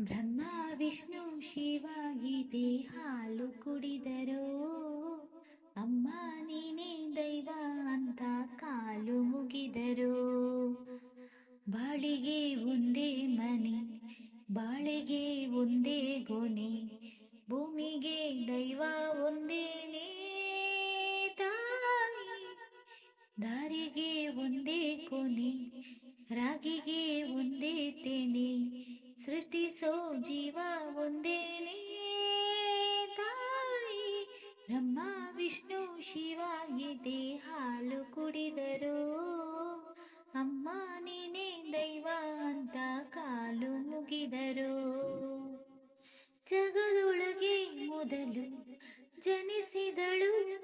ಬ್ರಹ್ಮ, ವಿಷ್ಣು, ಶಿವ ಗೀತೆ ಹಾಲು ಕುಡಿದರೋ. ಅಮ್ಮ, ನೀನೇ ದೈವ ಅಂತ ಕಾಲು ಮುಗಿದರೋ. ಬಾಳಿಗೆ ಒಂದೇ ಮನೆ, ಬಾಳಿಗೆ ಒಂದೇ ಗೊನೆ, ಭೂಮಿಗೆ ದೈವ ಒಂದೇನೇ ತಾಯಿ. ದಾರಿಗೆ ಒಂದೇ ಕೊನೆ ವಿಷ್ಣು ಶಿವ ಇದೆ ಹಾಲು ಕುಡಿದರು. ಅಮ್ಮ ನೀನೇ ದೈವ ಅಂತ ಕಾಲು ಮುಗಿದರು. ಜಗದೊಳಗೆ ಮೊದಲು ಜನಿಸಿದಳು.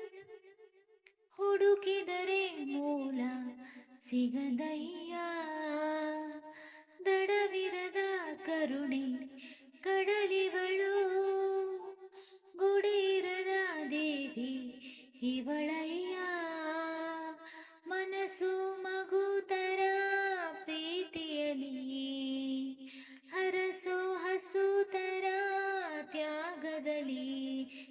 ಹುಡುಕಿದರೆ ಮೂಲ ಸಿಗದಯ್ಯ. ದಡವಿರದ ಕರುಣೆ ಕಡಲಿವಳು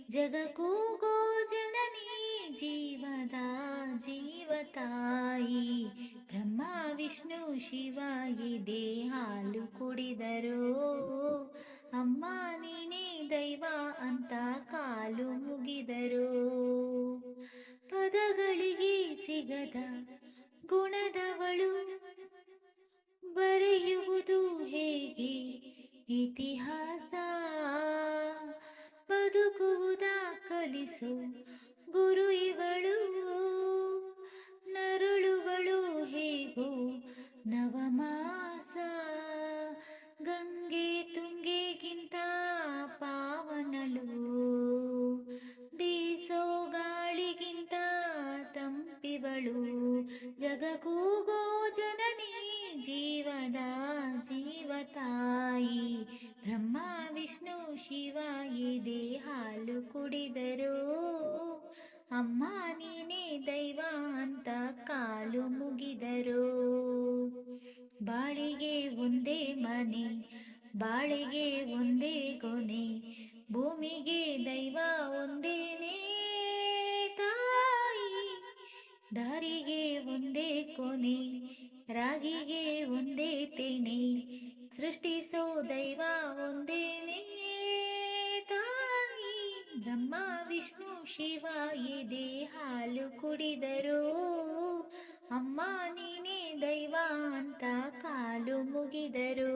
ಜಗಕ್ಕೂ ಗೋ ಜನನಿ ಜೀವದ ಜೀವತಾಯಿ. ಬ್ರಹ್ಮ, ವಿಷ್ಣು, ಶಿವ ಇದೇ ಹಾಲು ಕುಡಿದರು. ಅಮ್ಮ, ನೀನೇ ದೈವ ಅಂತ ಕಾಲು ಮುಗಿದರು. ಪದಗಳಿಗೆ ಸಿಗದ ನವಮಾಸ. ಗಂಗೆ ತುಂಗೆಗಿಂತ ಪಾವನಲು. ಬೀಸೋ ಗಾಳಿಗಿಂತ ತಂಪಿವಳು ಜಗಕೂಗೋ ಜನನಿ ಜೀವದ ಜೀವತಾಯಿ ಬ್ರಹ್ಮ, ವಿಷ್ಣು, ಶಿವ ಇದೆ ಹಾಲು ಕುಡಿದರು. ಅಮ್ಮ, ನೀನೇ ದೈವ ಅಂತ ಕಾಲು ಮುಗಿದರು. ಒಂದೇ ಮನೆ, ಬಾಳಿಗೆ ಒಂದೇ ಕೊನೆ, ಭೂಮಿಗೆ ದೈವ ಒಂದೇನೇ ತಾಯಿ. ದಾರಿಗೆ ಒಂದೇ ಕೊನೆ, ರಾಗಿಗೆ ಒಂದೇ ತೆನೆ, ಸೃಷ್ಟಿಸೋ ದೈವ ಒಂದೇನೇ ತಾಯಿ. ಬ್ರಹ್ಮ, ವಿಷ್ಣು, ಶಿವ ಇದೆ ಹಾಲು ಕುಡಿದರು. ಅಮ್ಮ ಕಾಲು ಮುಗಿದರು.